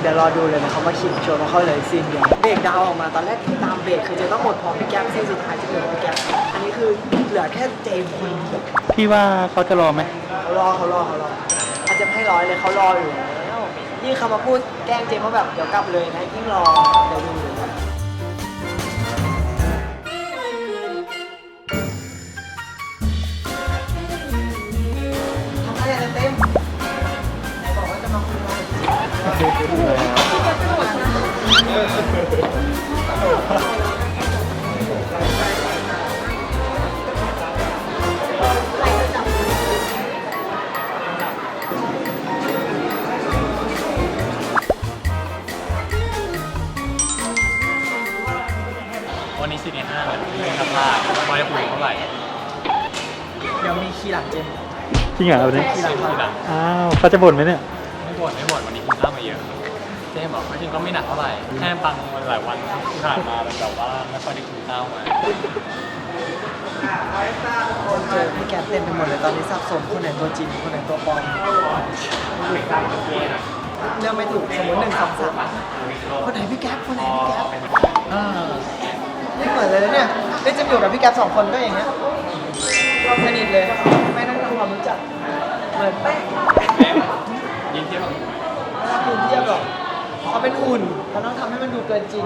เดี๋ยวรอดูเลยนะครับว่าคิมโชว์ว่าเขาเหลยซีนเดียวเบรกดาวน์ออกมาตอนแรกตามเบรกคือจะต้องหมดพร้อมพี่แก๊ปเส้นสุดท้ายจะเหลือพี่แก๊ปอันนี้คือเหลือแค่เจมส์คนเดียวพี่ว่าเขาจะรอไหมเขารอเขารอเขารออาจจะไม่ให้ร้อยเลยเขารออยู่แล้วยิ่งเขามาพูดแกล้งเจมส์ว่าแบบเดี๋ยวกลับเลยนะยิ่งรอเดี๋ยวดูเลย วันนี้สี่ในห้าเลยไม่ทำพลาดไม่ได้คุยเท่าไหร่เดี๋ยวมีคีย์หลังเจมส์จริงเหรอวันนี้คีย์หลังทีหลังอ้าวเขาจะบ่นไหมเนี่ยไม่ บ่นไม่บ่นวันนี้กินข้าวมาเยอะเจ๊บอกว่าจริงก็ไม่หนักเท่าไหร่แค่ปังวันหลายวันที่ผ่านมาเป็นแบบว่าไม่ค่อยได้กินข้าวมาเจอพี่แก๊ปเต็มไปหมดเลยตอนนี้สับสนคนไหนตัวจริงคนไหนตัวปลอมเลือกไม่ถูกสมมติหนึ่งสองสามคนไหนพี่แก๊ปคนไหนพี่แก๊ปไม่เหมือนเลยนะเนี่ยได้จะอยู่กับพี่แก๊ปสองคนก็อย่างเงี้ยสนิทเลยไม่ต้องทำความรู้จักเหมือนแป้ง ยิงเทียบกับ ไม่ต้องดูเทียบหรอก เขาเป็นหุ่นเขาต้องทำให้มันดูเกินจริง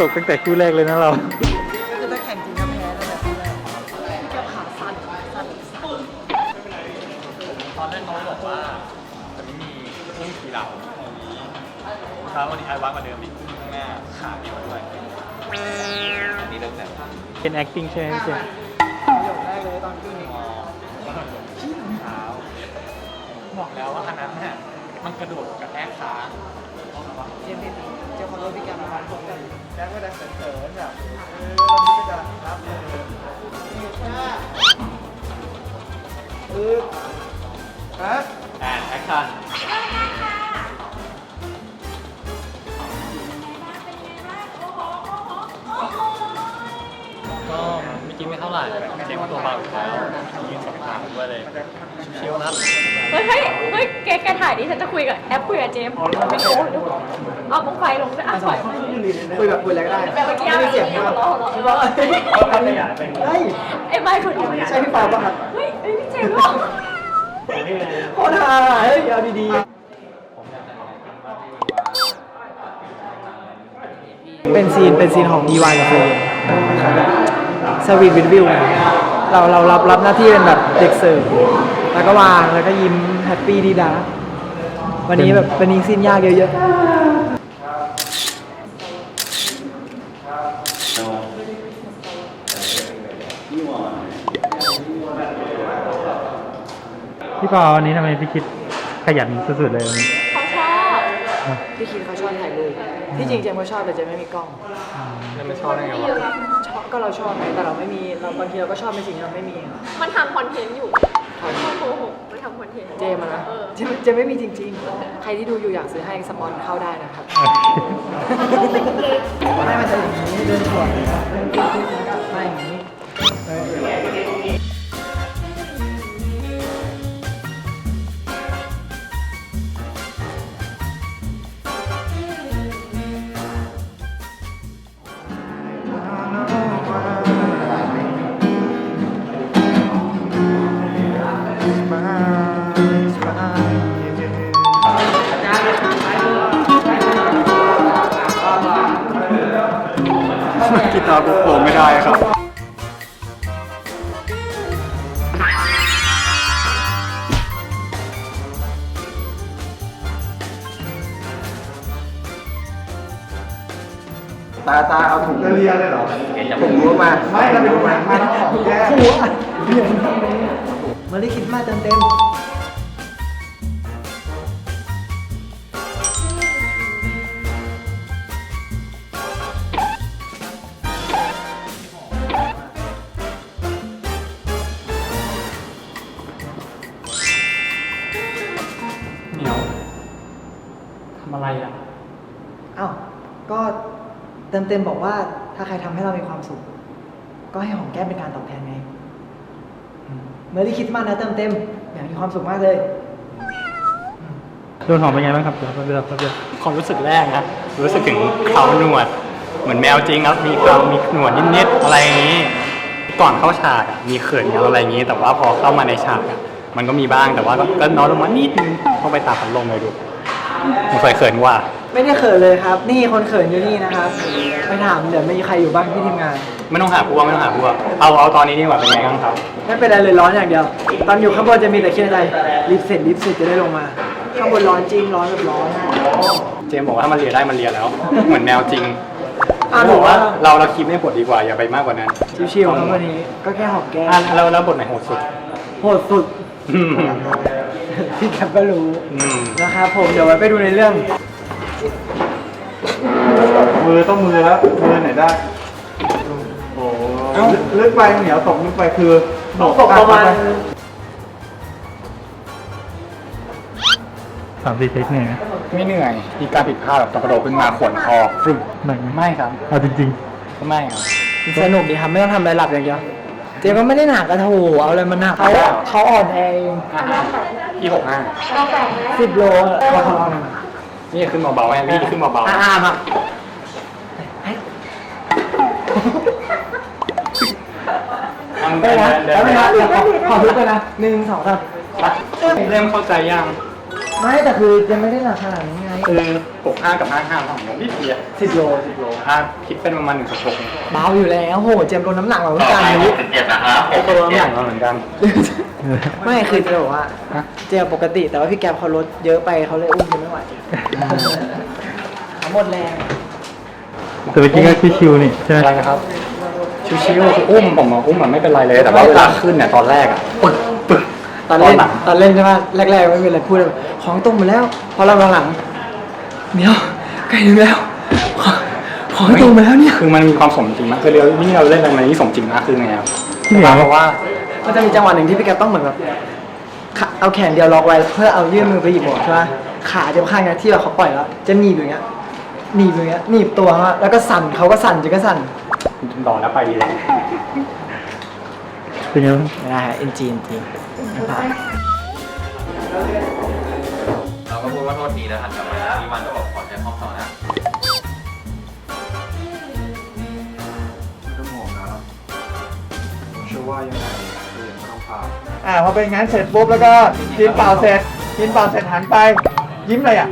ตกตั้งแต่คู่แรกเลยนะเรา คราววันนี้ไอ้วัดมาเดิมอีกข้างหน้าขาดีมาด้วยอันนี้เริ่มแต่เป็น acting ใช่ไหมพี่เจมส์ประโยคแรกเลยตอนขึ้นมอเท้าบอกแล้วว่าอันนั้นน่ะมันกระโดดกระแทกขาเจมส์พี่เจมส์ขอโทษพี่แก๊ปมาพบกันแจ็คก็จะเขินๆแบบ ไม่กินไม่เท่าไหร่เจ๊งตัวเบาอยู่แล้วยืนสองทางด้วยเลยชิวๆนะครับเฮ้ยเฮ้ยเฮ้ยแกแกถ่ายดิฉันจะคุยกับแอปคุยกับเจมส์ไม่โอ้เดี๋ยวเอามุกไฟลงด้วยอะปล่อยคุยแบบคุยอะไรก็ได้แบบเมื่อกี้ไม่มีเสียงเมื่ใช่อปะกี้ใช่ปะเฮ้ยเฮ้ยไอ้ไมค์คนนี้ใช่พี่เปาปะครับเฮ้ยเฮ้ยพี่เจมส์เหรอโคตรฮาเฮ้ยเอาดีๆเป็นซีนเป็นซีนของอีวานกับเฟรน สวีทวิดวิวเราเรารับรับหน้าที่เป็นแบบเด็กเสิร์ฟแล้วก็วางแล้วก็ยิ้มแฮปปี้ดีดาวันนี้แบบวันนี้ซีนยากเยอะพี่ปอวันนี้ทำไมพี่คิดขยันสุดๆเลย พี่คิดเขาชอบถ่ายรูปที่จริงเจมส์ก็ชอบแต่เจมส์ไม่มีกล้อง แล้วไม่ชอบได้ไงวะชอบก็เราชอบไงแต่เราไม่มีเราบางทีเราก็ชอบในสิ่งที่เราไม่มีมันทำคอนเทนต์อยู่มันโกหกมันทำคอนเทนต์เจมส์อะนะเออเจมส์เจมส์ไม่มีจริง ๆ ใครที่ดูอยู่อยากซื้อให้สปอนเข้าได้นะครับไม่มันจะอย่างนี้เดินสวนเดินติ๊กๆแล้วก็มาอย่างนี้ กีตาร์กูโผล่ไม่ได้ครับ ตาตาเอาถุงเรียนเลยเหรอถุงรู้มา ไม่เราไปดูมาไม่ต้องของแก้หัวมาลิคิดมาเต็มเต็ม เติมเต็มบอกว่าถ้าใครทำให้เรามีความสุข ก็ให้หอมแก้มเป็นการตอบแทนไงอืมเมอรี่คิดมากนะเติมเต็มอยากมีความสุขมากเลยโดนหอมเป็นไงบ้างครับเดี๋ยวเดี๋ยวเดี๋ยวความรู้สึกแรกนะรู้สึกถึงเขาหนวด เหมือนแมวจริงครับ มีเขามีหนวดนิดๆอะไรอย่างนี้ ก่อนเข้าฉากอะมีเขินกันอะไรอย่างนี้ แต่ว่าพอเข้ามาในฉากอะมันก็มีบ้างแต่ว่าก็ก็น้อยลงมานิดนึงต้องไปตามพัดลมเลยดูมันเคยเขินกว่า ไม่ได้เขินเลยครับ นี่คนเขินอยู่นี่นะครับไปถามเดี๋ยวมีใครอยู่บ้างที่ทีมงาน ไม่ต้องหาพวกไม่ต้องหาพวกเอาเอาตอนนี้ดีกว่าเป็นไงบ้างครับ ไม่เป็นไรเลยร้อนอย่างเดียว ตอนอยู่ข้างบนจะมีแต่คิดอะไรรีบเสร็จรีบเสร็จจะได้ลงมา ข้างบนร้อนจริงร้อนแบบร้อนเจมส์บอกว่าถ้ามันเลียได้มันเลียแล้ว เหมือนแมวจริงอะบถือกอว่าว่าเราเราคิดไม่บทดีกว่าอย่าไปมากกว่านั้นชิวๆครับวันนี้ก็แค่หอมแก้มอะแล้วแล้วบทไหนโหดสุดโหดสุดอืมพี่แคปก็รู้อืมนะครับผมเดี๋ยวไว้ไปดูในเรื่อง มือต้องมือแล้วมือไหนได้ โอ้โหลึกไปเหนียวตกลึกไปคือตกประมาณสามสี่เทคเนี่ยนะไม่เหนื่อยมีการผิดพลาดแบบตะกระโดดขึ้นมาขวนคอฟรึบหนักไม่ครับเอาจริงก็ไม่ครับสนุกดีครับไม่ต้องทำอะไรหลับอย่างเดียวเจมส์ก็ไม่ได้หนักกระถูเอาอะไรมาหนักเขาเขาอ่อนแอเองที่หกห้าสิบโลเขาเขาเอาอะไรมานี่ขึ้นเบาๆไงพี่ขึ้นเบาอ่ามา ไปนะแล้วไม่นะเดี๋ยวขอขอลุกไปนะหนึ่งสองสามเริ่มเข้าใจยังไม่แต่คือยังไม่ได้หนักขนาดนี้ไงคือหกห้ากับห้าห้าของผมพี่เดียวสิบโลสิบโลอะคิดเป็นประมาณหนึ่งจุดหกเบาอยู่แล้วโหเจมส์ลดน้ำหนักเราทุกการรู้ไอ้ตัวน้ำหนักเราเหมือนกัน ไม่คือเจมส์บอกว่าฮะเจมส์ปกติแต่ว่าพี่แกรบเขาลดเยอะไปเขาเลยอุ้มเจมส์ไม่ไหวเขาหมดแรงแต่เมื่อกี้ก็ชิวๆนี่ใช่ไหมอะไรนะครับ ชิวๆคืออุ้มผมอะอุ้มมันไม่เป็นไรเลย แต่ว่าเวลาขึ้นเนี่ยตอนแรกอะปึกปึก ตอนเล่นหลัง ตอนเล่นใช่ไหมแรกๆไม่มีอะไรพูดเลยของตรงหมดแล้ว พอเราหลังๆเดี๋ยวใกล้ถึงแล้ว ของของตรงหมดแล้วเนี่ย คือมันมีความสมจริงมากคือเรายิ่งเราเล่นอะไรมันยิ่งสมจริงมากคือไงครับที่เหนียวเพราะว่า มันจะมีจังหวะหนึ่งที่พี่แกต้องเหมือนแบบขาเอาแขนเดียวล็อกไว้เพื่อเอายื่นมือไปหยิบหมวกใช่ไหมขาจะข้างเนี้ยที่เราเขาปล่อยแล้ว จะหนีบอย่างเงี้ยหนีบอย่างเงี้ยหนีบตัวมากแล้วก็สั่นเขาก็สั่นจิก็สั่น ต่อแล้วไปดีเลยเป็นไงบ้างไม่ได้เอ็นจีเอ็นจีเราก็พูดว่าโทษทีแล้วหันกลับมามีวันก็บอกขอใจห้องต่อนะอ่าพอเป็นงั้นเสร็จปุ๊บแล้วก็กินเปล่าเสร็จกินเปล่าเสร็จหันไป ยิ้มเลยอะ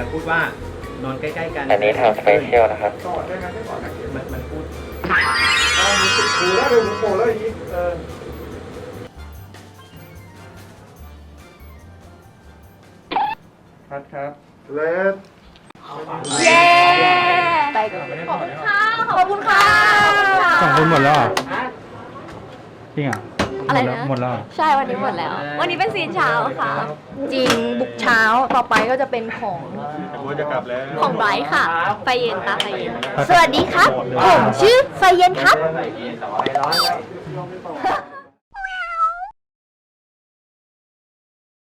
แล้วพูดว่านอนใกล้ๆกันอันนี้ทางสเปเชียลนะครับมันมันพูดดูแล้วดูโผล่แล้วอย่างนี้เออครับครับเลสเย้ไปขอบคุณค่ะขอบคุณค่ะ สองคนหมดแล้วเหรอจริงเหรอ อะไรนะ หมดแล้วเหรอใช่วันนี้หมดแล้ว วันนี้เป็นซีนเช้าค่ะ จริงบุกเช้าต่อไปก็จะเป็นของกูจะกลับแล้วของไบรท์ค่ะ ไฟเย็นตาไฟเย็น สวัสดีครับ ผมชื่อไฟเย็นครับแต่ว่า